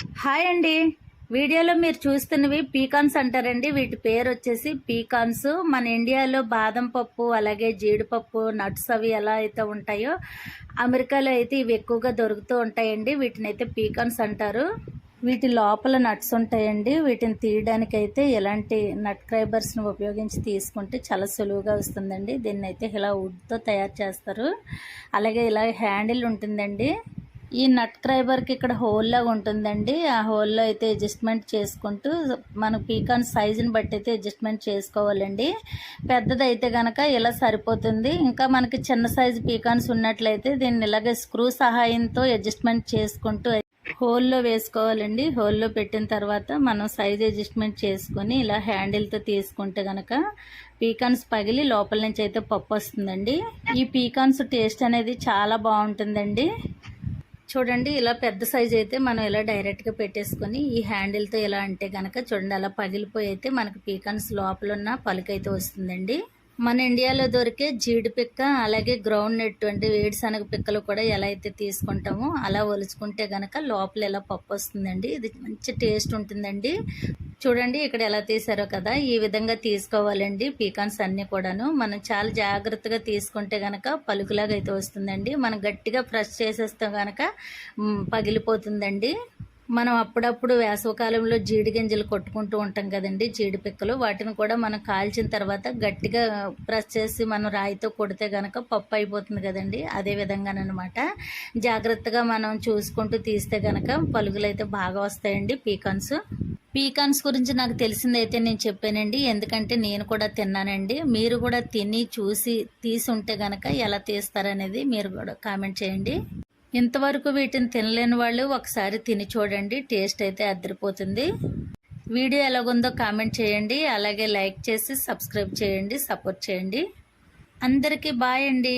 Hi అండి. వీడియోలో మీరు చూస్తున్నవి పీకాన్స్ అంటారండి. వీటి పేరు వచ్చేసి పీకాన్స్. మన ఇండియాలో బాదం పప్పు అలాగే జీడిపప్పు నట్స్ అవి ఎలా అయితే ఉంటాయో అమెరికాలో అయితే ఇవి ఎక్కువగా దొరుకుతూ ఉంటాయండి. వీటిని అయితే పీకాన్స్ అంటారు. వీటి లోపల నట్స్ ఉంటాయండి. వీటిని తీయడానికి అయితే ఎలాంటి నట్ క్రైబర్స్ని ఉపయోగించి తీసుకుంటే చాలా సులువుగా వస్తుందండి. దీన్ని అయితే ఇలా వుడ్తో తయారు చేస్తారు. అలాగే ఇలా హ్యాండిల్ ఉంటుందండి. ఈ నట్ క్రైబర్కి ఇక్కడ హోల్లాగా ఉంటుందండి. ఆ హోల్లో అయితే అడ్జస్ట్మెంట్ చేసుకుంటూ మన పీకాన్ సైజుని బట్టి అయితే అడ్జస్ట్మెంట్ చేసుకోవాలండి. పెద్దది అయితే కనుక ఇలా సరిపోతుంది. ఇంకా మనకి చిన్న సైజు పీకాన్స్ ఉన్నట్లయితే దీన్ని ఇలాగే స్క్రూ సహాయంతో అడ్జస్ట్మెంట్ చేసుకుంటూ హోల్లో వేసుకోవాలండి. హోల్లో పెట్టిన తర్వాత మనం సైజ్ అడ్జస్ట్మెంట్ చేసుకొని ఇలా హ్యాండిల్తో తీసుకుంటే కనుక పీకాన్స్ పగిలి లోపల నుంచి అయితే పప్పు వస్తుందండి. ఈ పీకాన్స్ టేస్ట్ అనేది చాలా బాగుంటుందండి. చూడండి ఇలా పెద్ద సైజ్ అయితే మనం ఇలా డైరెక్ట్గా పెట్టేసుకొని ఈ హ్యాండిల్తో ఇలా అంటే కనుక చూడండి అలా పగిలిపోయి అయితే మనకి పీకాన్స్ లోపల ఉన్న పలుకైతే వస్తుందండి. మన ఇండియాలో దొరికే జీడి పిక్క అలాగే గ్రౌండ్ నెట్ అండి వేడిశనగ పిక్కలు కూడా ఎలా అయితే తీసుకుంటామో అలా ఒలుచుకుంటే గనక లోపల ఎలా పప్పు వస్తుందండి ఇది మంచి టేస్ట్ ఉంటుందండి. చూడండి ఇక్కడ ఎలా తీసారో కదా ఈ విధంగా తీసుకోవాలండి పీకాన్స్ అన్నీ కూడాను. మనం చాలా జాగ్రత్తగా తీసుకుంటే గనక పలుకులాగా అయితే వస్తుందండి. మనం గట్టిగా ప్రెస్ చేసేస్తే గనక పగిలిపోతుందండి. మనం అప్పుడప్పుడు వేసవకాలంలో జీడి గింజలు కొట్టుకుంటూ ఉంటాం కదండి జీడి పిక్కలు వాటిని కూడా మనం కాల్చిన తర్వాత గట్టిగా ప్రెస్ చేసి మనం రాయితో కొడితే గనక పప్పు అయిపోతుంది కదండి అదే విధంగానమాట జాగ్రత్తగా మనం చూసుకుంటూ తీస్తే గనక పలుగులు అయితే బాగా వస్తాయండి పీకాన్స్. పీకాన్స్ గురించి నాకు తెలిసిందైతే నేను చెప్పానండి ఎందుకంటే నేను కూడా తిన్నానండి. మీరు కూడా తిని చూసి తీసి ఉంటే గనక ఎలా తీస్తారనేది మీరు కూడా కామెంట్ చేయండి. ఇంతవరకు వీటిని తినలేని వాళ్ళు ఒకసారి తిని చూడండి టేస్ట్ అయితే అద్దరిపోతుంది. వీడియో ఎలాగుందో కామెంట్ చేయండి అలాగే లైక్ చేసి సబ్స్క్రైబ్ చేయండి సపోర్ట్ చేయండి. అందరికీ బాయ్ అండి.